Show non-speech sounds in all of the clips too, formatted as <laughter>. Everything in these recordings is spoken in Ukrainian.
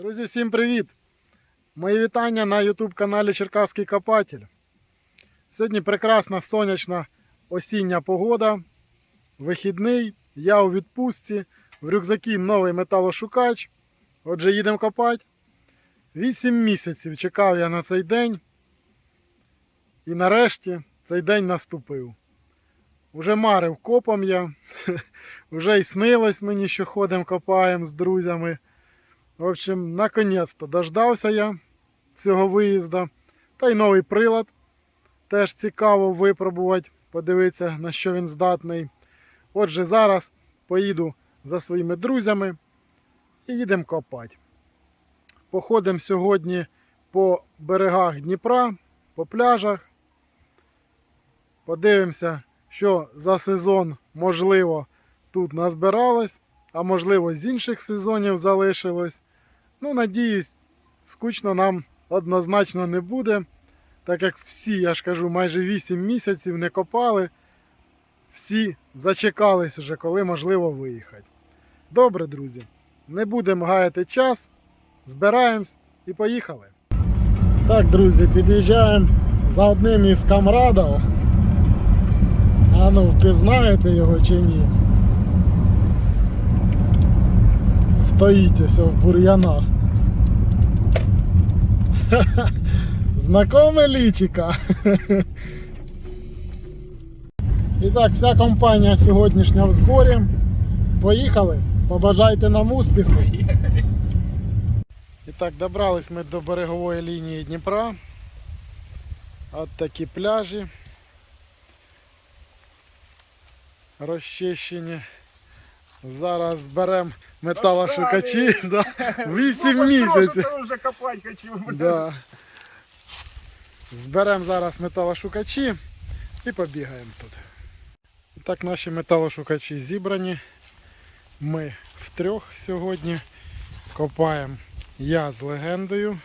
Друзі, всім привіт! Мої вітання на YouTube каналі Черкаський Копатель. Сьогодні прекрасна сонячна осіння погода. Вихідний. Я у відпустці. В рюкзакі новий металошукач. Отже, їдемо копати. Вісім місяців чекав я на цей день. І нарешті цей день наступив. Уже марив копом я. <laughs> Уже й снилось мені, що ходимо копаємо з друзями. В общем, наконець-то дождався я цього виїзду. Та й новий прилад. Теж цікаво випробувати, подивитися, на що він здатний. Отже, зараз поїду за своїми друзями і їдемо копати. Походимо сьогодні по берегах Дніпра, по пляжах. Подивимося, що за сезон, можливо, тут назбиралось, а можливо, з інших сезонів залишилось. Ну, надіюсь, скучно нам однозначно не буде. Так як всі, я ж кажу, майже 8 місяців не копали, всі зачекались уже, коли можливо виїхати. Добре, друзі, не будемо гаяти час, збираємось і поїхали. Так, друзі, під'їжджаємо за одним із камрадів. А ну, впізнаєте його чи ні? Ось в бур'янах. <laughs> Знакоме лічика. <laughs> І так, вся компанія сьогоднішня в зборі. Поїхали. Побажайте нам успіху. І так, добрались ми до берегової лінії Дніпра. От такі пляжі. Розчищені. Зараз зберемо металошукачі. Да. 8 місяців. Вже копати хочу. Да. Зберемо зараз металошукачі і побігаємо тут. І так, наші металошукачі зібрані. Ми втрьох сьогодні копаємо я з легендою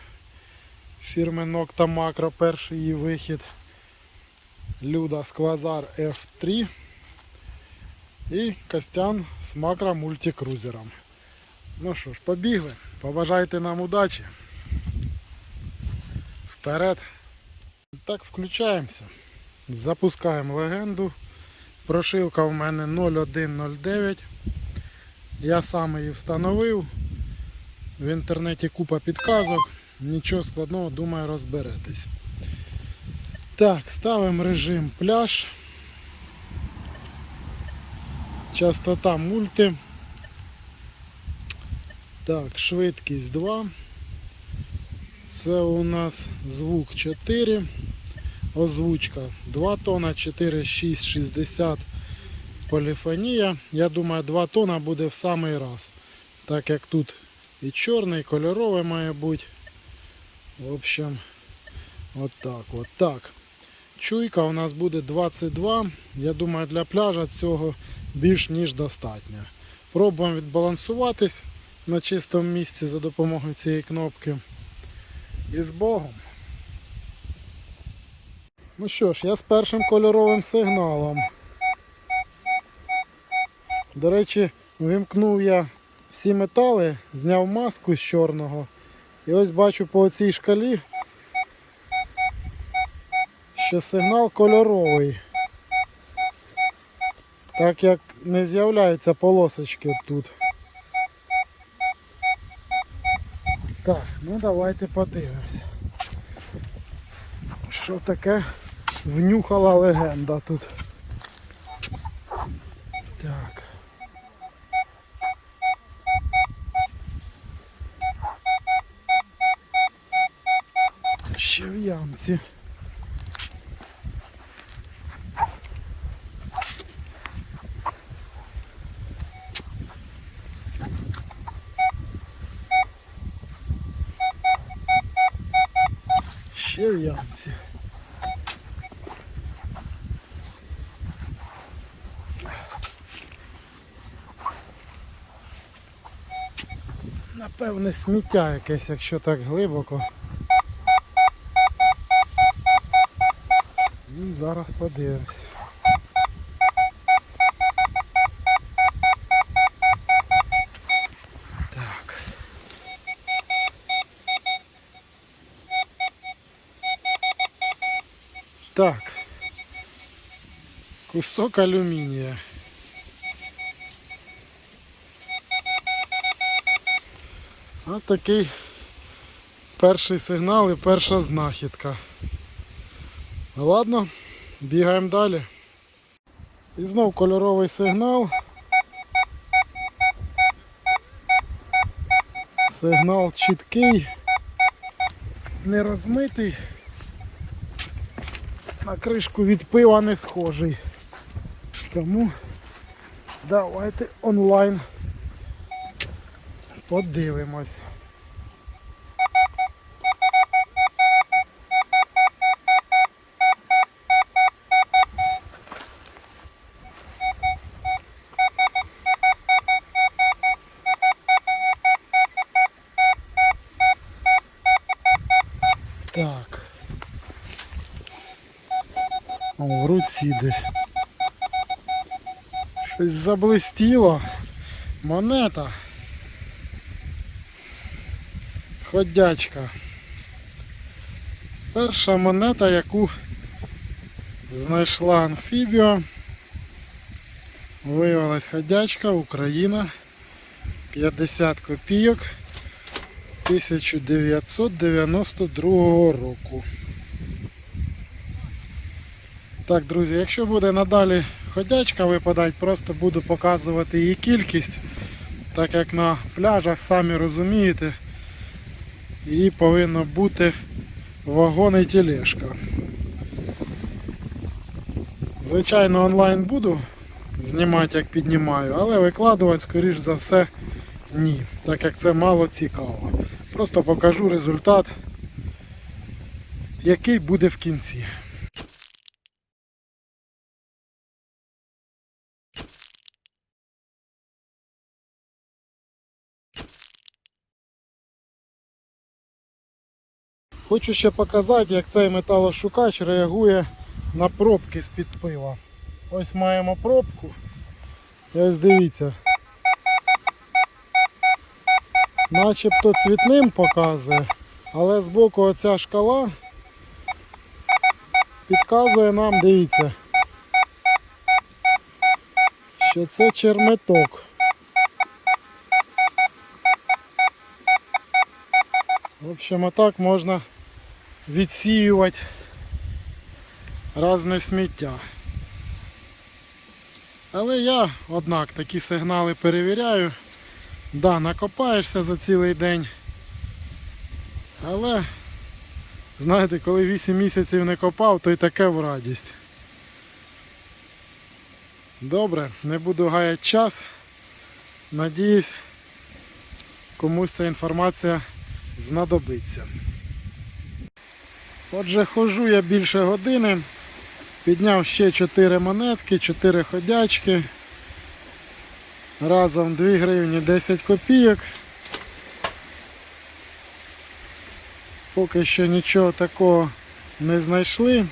фірми Nocta Macro, перший її вихід. Люда Сквазар F3 і Костян з Макро мультикрузером. Ну що ж, побігли. Побажайте нам удачі. Вперед. Так, включаємося. Запускаємо легенду. Прошивка в мене 0109. Я сам її встановив. В інтернеті купа підказок. Нічого складного, думаю, розберетесь. Так, ставимо режим пляж. Частота мульти. Так, швидкість 2. Це у нас звук 4. Озвучка 2 тона, 4, 6, 60 поліфонія. Я думаю, 2 тона буде в самий раз. Так як тут і чорний, і кольоровий має бути. В общем, от так, от так. Чуйка у нас буде 22. Я думаю, для пляжа цього більш ніж достатньо. Пробуємо відбалансуватись на чистому місці за допомогою цієї кнопки. І з Богом. Ну що ж, я з першим кольоровим сигналом. До речі, вимкнув я всі метали, зняв маску з чорного. І ось бачу по цій шкалі, що сигнал кольоровий. Так як не з'являються полосочки тут. Так, ну давайте подивимось. Що таке внюхала легенда тут. Так. Ще в ямці. певне сміття якесь, якщо так глибоко. І зараз подивимось. Так. Кусок алюмінія. Ось такий перший сигнал і перша знахідка. Ладно, бігаємо далі. І знов кольоровий сигнал. Сигнал чіткий, не розмитий. На кришку від пива не схожий. Тому давайте онлайн подивимось. Так. О, в руці десь. Щось заблистіло. Монета. Ходячка. Перша монета, яку знайшла амфібіо. Виявилась ходячка, Україна. 50 копійок 1992 року. Так, друзі, якщо буде надалі ходячка випадати, просто буду показувати її кількість, так як на пляжах, самі розумієте, її повинно бути вагон і тележка. Звичайно, онлайн буду знімати, як піднімаю, але викладувати, скоріш за все, ні, так як це мало цікаво. Просто покажу результат, який буде в кінці. Хочу ще показати, як цей металошукач реагує на пробки з-під пива. Ось маємо пробку. І ось дивіться. Начебто цвітним показує, але збоку оця шкала підказує нам, дивіться, що це черметок. В общем, отак можна відсіювати різне сміття. Але я, однак, такі сигнали перевіряю. Да, накопаєшся за цілий день. Але, знаєте, коли 8 місяців не копав, то й таке в радість. Добре, не буду гаяти час. Надіюсь, комусь ця інформація знадобиться. Отже, ходжу я більше години. Підняв ще 4 монетки, 4 ходячки. Разом 2 гривні 10 копійок. Поки що нічого такого не знайшли.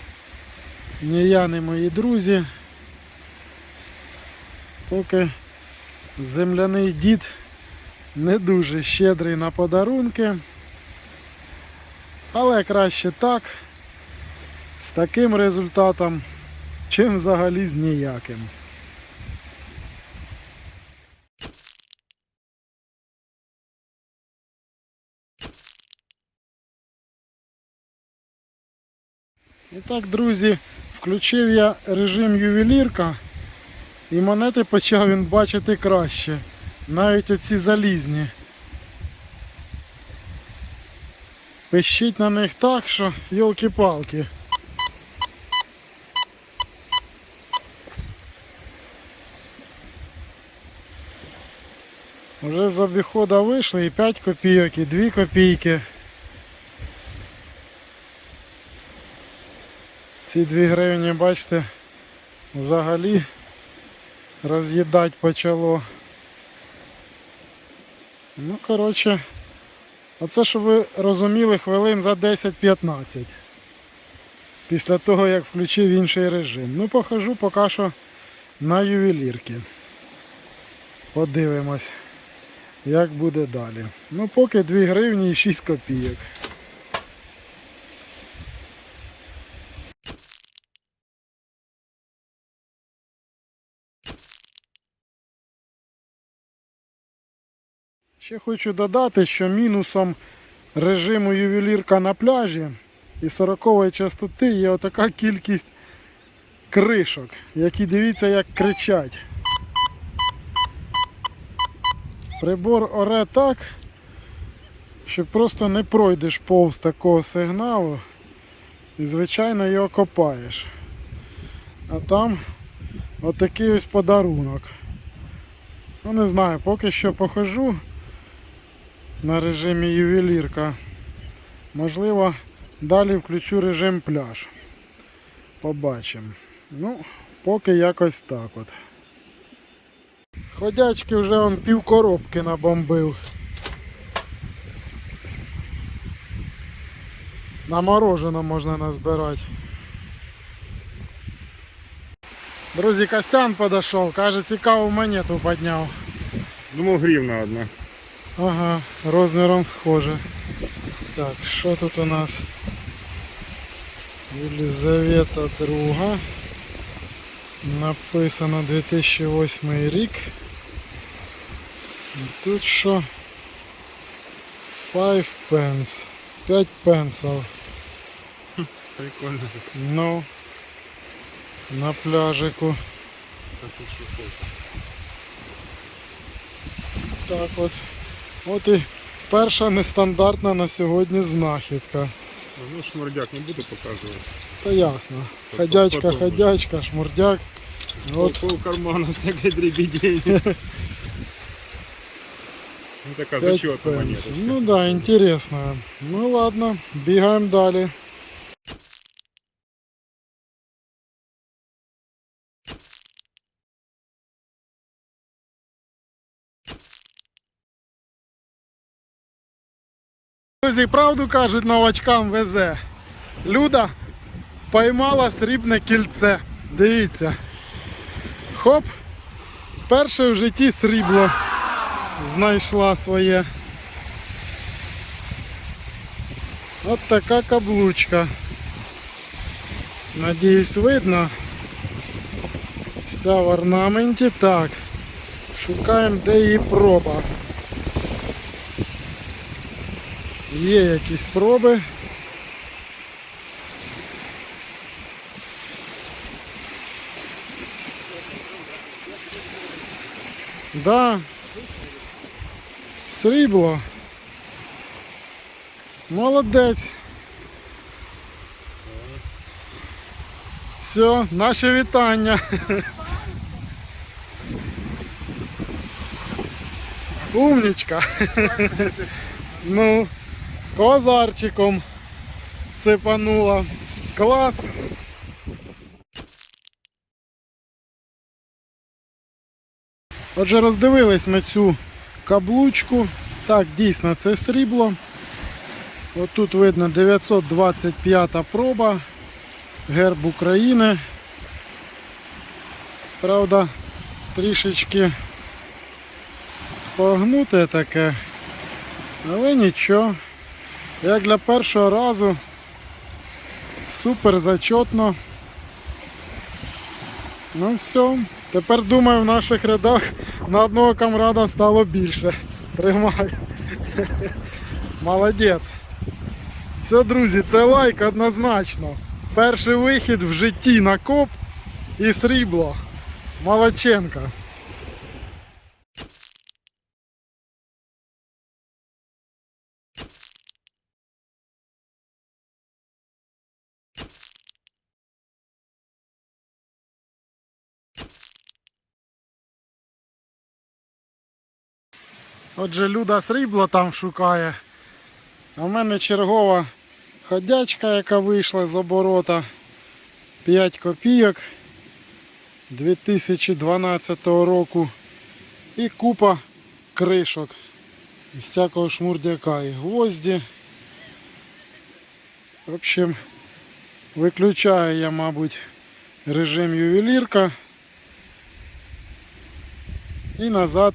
Ні я, ні мої друзі. Поки земляний дід не дуже щедрий на подарунки. Але краще так, з таким результатом, чим взагалі з ніяким. І так, друзі, включив я режим ювелірка і монети почав він бачити краще. Навіть оці залізні. Пищить на них так, що йолки-палки. Вже з обіходу вийшли і 5 копійок, і 2 копійки. Ці 2 гривні, бачите, взагалі роз'їдати почало. Ну, коротше, оце, щоб ви розуміли, хвилин за 10-15. Після того, як включив інший режим. Ну, похожу поки що на ювелірки. Подивимось, як буде далі. Ну, поки 2 гривні і 6 копійок. Ще хочу додати, що мінусом режиму ювелірка на пляжі і 40 частоти є отака кількість кришок, які дивіться як кричать. Прибор оре так, що просто не пройдеш повз такого сигналу і звичайно його копаєш. А там отакий ось подарунок. Ну не знаю, поки що похожу на режимі ювелірка. Можливо, далі включу режим пляж. Побачимо. Ну, поки якось так от. Ходячки вже он пів коробки набомбив. На мороженое можна назбирати. Друзі, Костян подошов, каже, цікаву монету підняв. Думав гривна одна. Ага, розміром схоже. Так, що тут у нас? Єлизавета друга. Написано 2008 рік. І тут що? 5 pence. 5 пенсів. Прикольно. Ну. На пляжику. Так от. От і перша нестандартна на сьогодні знахідка. Ну, шмурдяк не буду показувати. Та ясно. Ходячка, ходячка, шмурдяк. От. Пол кармана всякой дребедень. Ну така 5 зачетна пенсів. монеточка. Ну да, интересно. Ну ладно, бігаємо далі. Друзі, правду кажуть, новачкам везе. Люда поймала срібне кільце. Дивіться. Хоп. Перше в житті срібло знайшла своє. От така каблучка. Надіюсь, видно. Вся в орнаменті. Так. Шукаємо, де її проба. Є якісь проби. Да. Срібло. Молодець. Все, наше вітання. Умнічка. Ну, козарчиком цепанула. Клас. Отже, роздивились ми цю каблучку. Так, дійсно, це срібло. Отут видно 925 проба. Герб України. Правда, трішечки погнуте таке. Але нічого. Як для першого разу супер зачетно. Ну все, тепер думаю в наших рядах на одного камрада стало більше. Тримай. Молодець. Все, друзі, це лайк однозначно. Перший вихід в житті на коп і срібло. Молодченка. Отже, Люда срібло там шукає. А в мене чергова ходячка, яка вийшла з оборота. 5 копійок 2012 року. І купа кришок. з Всякого шмурдяка і гвозді. В общем, виключаю я, мабуть, режим ювелірка. І назад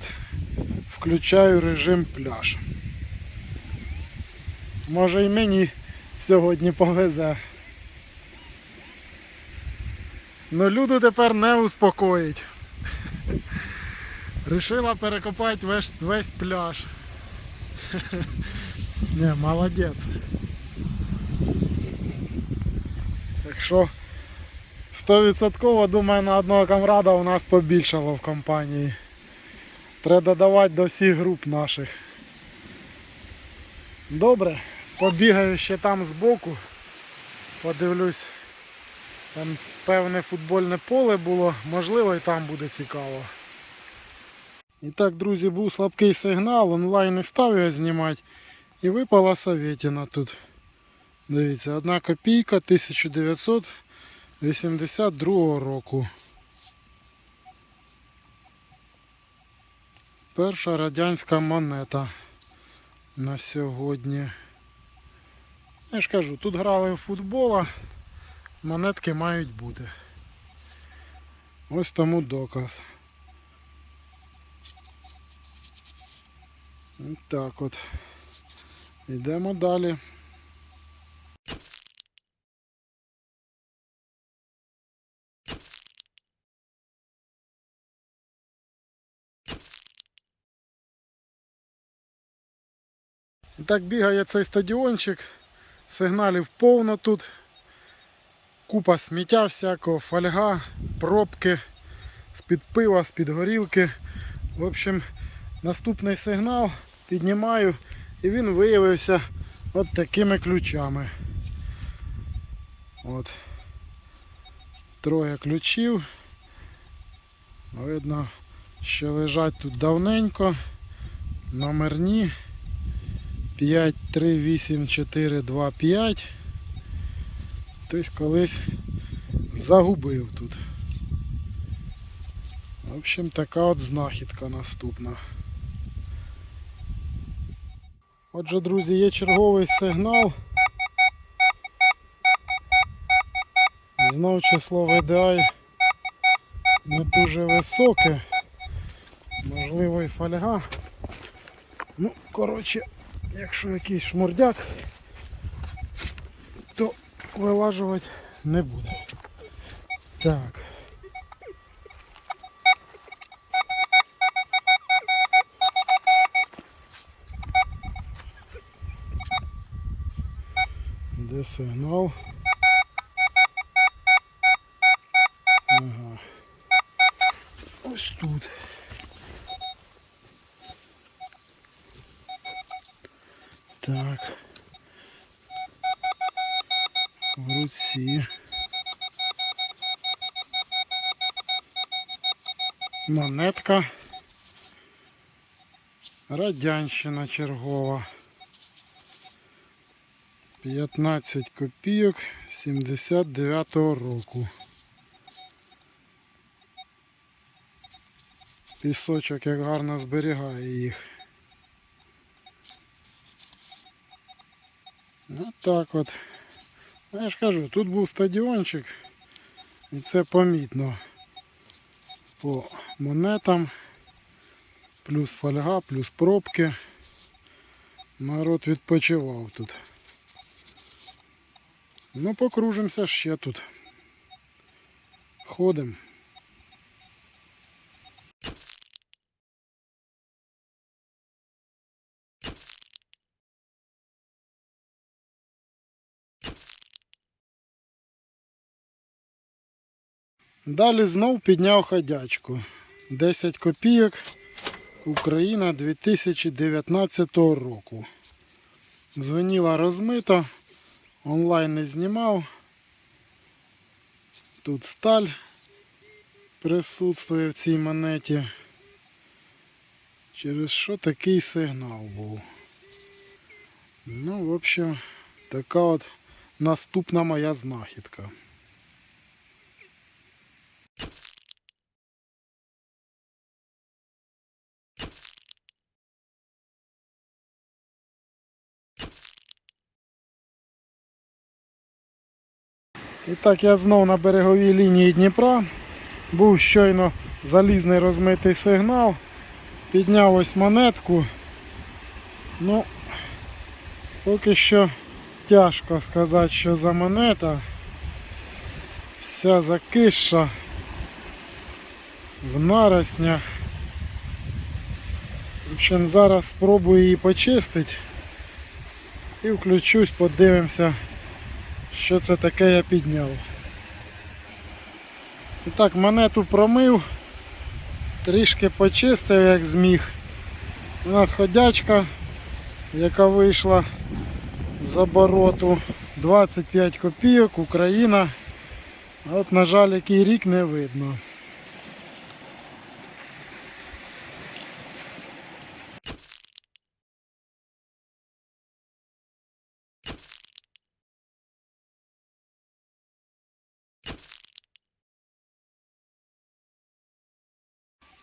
включаю режим пляж. Може і мені сьогодні повезе. Ну люду тепер не успокоїть. Рішила перекопати весь, весь пляж. <laughs> Не, молодець. Так що 100% думаю на одного камрада у нас побільшало в компанії. Треба додавати до всіх груп наших. Добре, побігаю ще там збоку. Подивлюсь. Там певне футбольне поле було, можливо і там буде цікаво. І так, друзі, був слабкий сигнал, онлайн не став його знімати. І випала Советіна тут. Дивіться, одна копійка 1982 року. Перша радянська монета на сьогодні. Я ж кажу, тут грали в футбола, монетки мають бути. Ось тому доказ. Так от. Йдемо далі. І так бігає цей стадіончик. Сигналів повно тут. Купа сміття всякого, фольга, пробки, з-під пива, з-під горілки. В общем, наступний сигнал піднімаю і він виявився от такими ключами. От. Троє ключів. Видно, що лежать тут давненько. Номерні 5, 3, 8, 4, 2, 5. Хтось колись загубив тут. В общем, така от знахідка наступна. Отже, друзі, є черговий сигнал. Знов число VDI не дуже високе. Можливо і фольга. Ну, коротше, якщо якийсь шмурдяк, то вилажувати не буде. Так. Де сигнал? Монетка. Радянщина чергова. 15 копійок 79-го року. Пісочок як гарно зберігає їх. От так от. Ну, Я ж кажу, тут був стадіончик і це помітно по монетам. Плюс фольга, плюс пробки. Народ відпочивав тут. Ну, покружимося ще тут. Ходимо. Далі знов підняв ходячку. 10 копійок. Україна 2019 року. Дзвеніла розмито. Онлайн не знімав. Тут сталь присутствує в цій монеті. Через що такий сигнал був. Ну, в общем, така от наступна моя знахідка. І так я знов на береговій лінії Дніпра. Був щойно залізний розмитий сигнал. Підняв ось монетку. Ну, поки що тяжко сказати, що за монета. Вся закиша в нароснях. общем, зараз спробую її почистити і включусь, подивимося, що це таке я підняв. І так, монету промив, трішки почистив, як зміг. У нас ходячка, яка вийшла з обороту 25 копійок, Україна. От, на жаль, який рік не видно.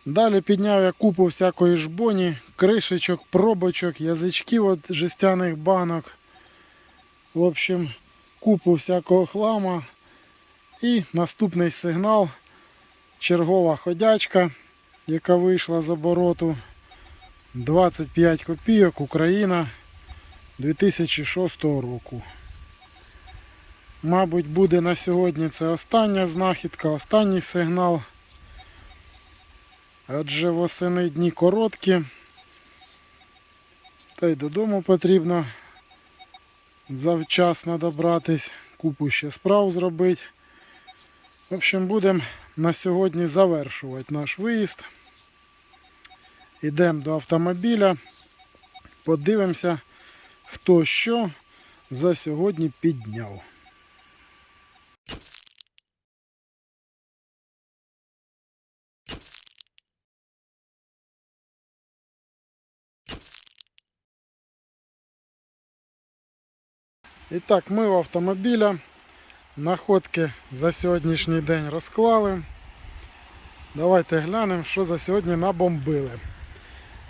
Далі підняв я купу всякої жбоні, кришечок, пробочок, язичків від жестяних банок. В общем, купу всякого хлама. І наступний сигнал. Чергова ходячка, яка вийшла з обороту. 25 копійок, Україна 2006 року. Мабуть, буде на сьогодні це остання знахідка, останній сигнал. Адже восени дні короткі. Та й додому потрібно завчасно добратись, купу ще справ зробити. В общем, будемо на сьогодні завершувати наш виїзд. Йдемо до автомобіля, подивимося, хто що за сьогодні підняв. І так, ми в автомобіля. Находки за сьогоднішній день розклали. Давайте глянемо, що за сьогодні набомбили.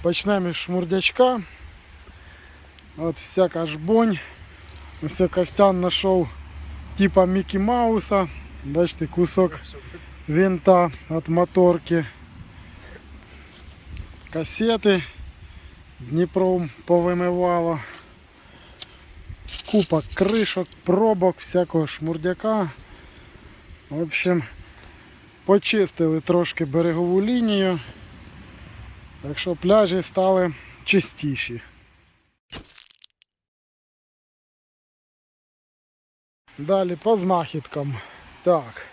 Почнемо із шмурдячка. От всяка жбонь. Ось Костян знайшов типа Мікі Мауса. Бачите, кусок винта від моторки. Касети Дніпром повимивало. Купа кришок, пробок, всякого шмурдяка. В общем, почистили трошки берегову лінію. Так що пляжі стали чистіші. Далі по знахідкам. Так,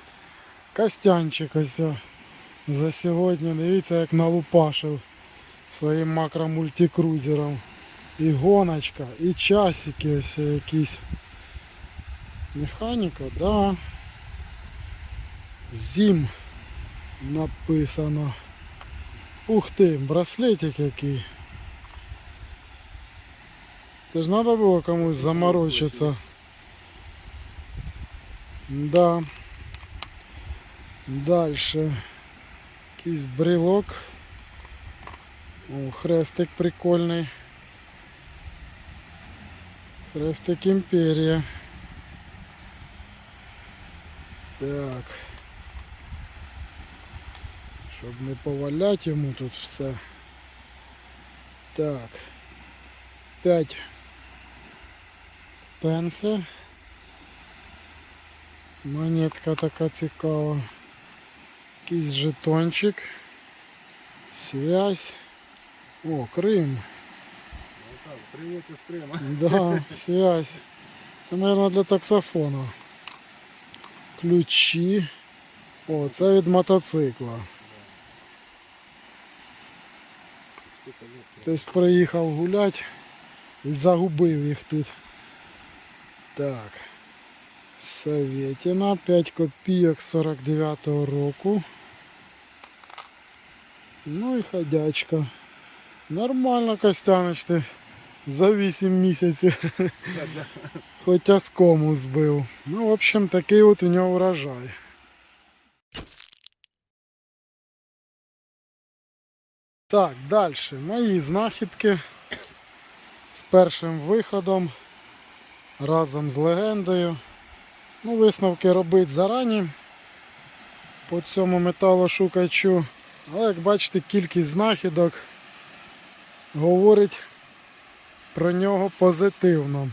Костянчик ось за сьогодні. Дивіться, як налупашив своїм макромультикрузером. І гоночка, і часики ось якісь. Механіка, да. Зім написано. Ух ти, браслетик який. Це ж треба було комусь заморочитися. Да. Дальше. Якийсь брелок. О, хрестик прикольний. Хрестик імперія. Так. Щоб не повалять йому тут все. Так. 5 пенси. Монетка така цікава. Якийсь жетончик. Связь. О, Крим. Привіт із Крима. <laughs> Да, связь. Це, мабуть, для таксофона. Ключі. О, це від мотоцикла. Хтось приїхав гуляти і загубив їх тут. Так. Советіна, 5 копійок 49-го року. Ну і ходячка. Нормально Костяныч. За 8 місяців. Хоч оскому збив. Ну, в общем, такий от у нього урожай. Так, далі. Мої знахідки з першим виходом разом з легендою. Ну, висновки робити зарані по цьому металошукачу. Але як бачите, кількість знахідок говорить про нього позитивно.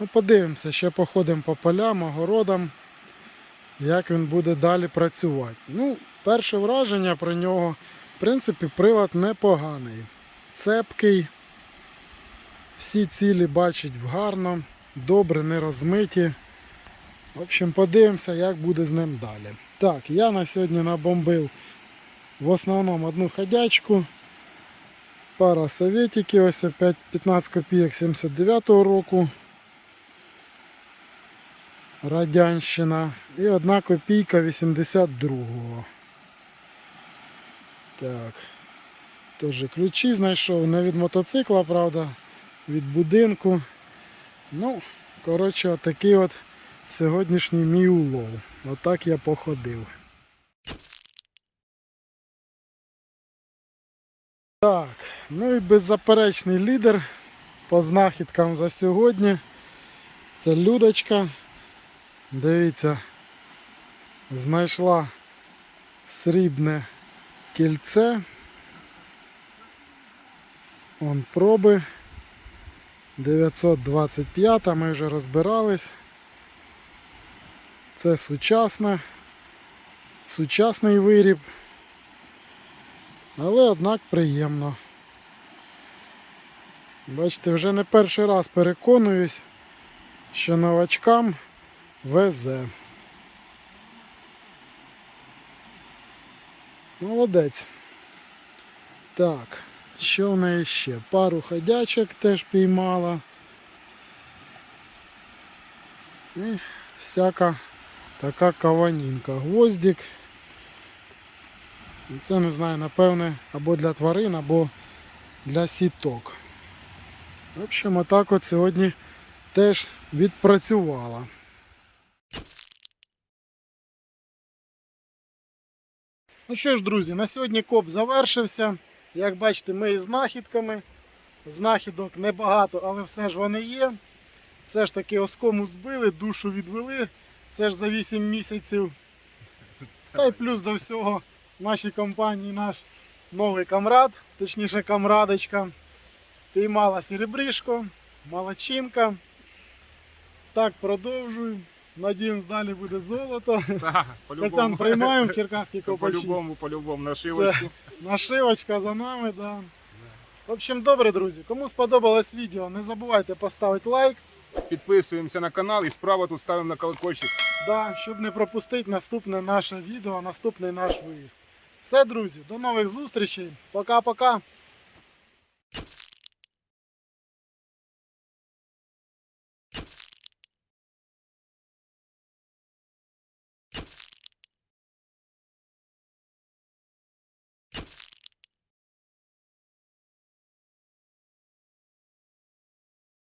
Ну, подивимося, ще походимо по полям, огородам, як він буде далі працювати. Ну, перше враження про нього, в принципі, прилад непоганий. цепкий. Всі цілі бачить гарно, добре, не розмиті. В общем, подивимося, як буде з ним далі. Так, я на сьогодні набомбив в основному одну ходячку. Пара советики, ось опять 15 копійок 79-го року. Радянщина. І одна копійка 82-го. Так. Теж ключі знайшов. Не від мотоцикла, правда, від будинку. Ну, коротше, отакий от сьогоднішній мій улов. Отак я походив. Так, ну і беззаперечний лідер по знахідкам за сьогодні. Це Людочка. Дивіться, знайшла срібне кільце. Вон проби. 925, ми вже розбирались. Це сучасне, сучасний виріб. Але однак приємно. Бачите, вже не перший раз переконуюсь, що новачкам везе. Молодець. Так, що в неї ще? Пару ходячок теж піймала. І всяка така каванінка. Гвоздик. І Це не знаю, напевне, або для тварин, або для сіток. В общем, отак от сьогодні теж відпрацювала. Ну що ж, друзі, на сьогодні коп завершився. Як бачите, ми із знахідками. Знахідок небагато, але все ж вони є. Все ж таки оскому збили, душу відвели. Все ж за 8 місяців. Та й плюс до всього в нашій компанії наш новий камрад, точніше камрадочка. Піймала серебришко, молодчинка. Так, продовжую. Надіємось, далі буде золото. <laughs> Так, Костян, приймаємо <laughs> копачі. По-любому, по-любому, нашивочку. Нашивочка за нами, да. В общем, добре, друзі. Кому сподобалось відео, не забувайте поставити лайк, Підписуємося на канал і справа тут ставимо на колокольчик. да, щоб не пропустити наступне наше відео, наступний наш виїзд. Все, друзі, до нових зустрічей. Пока-пока.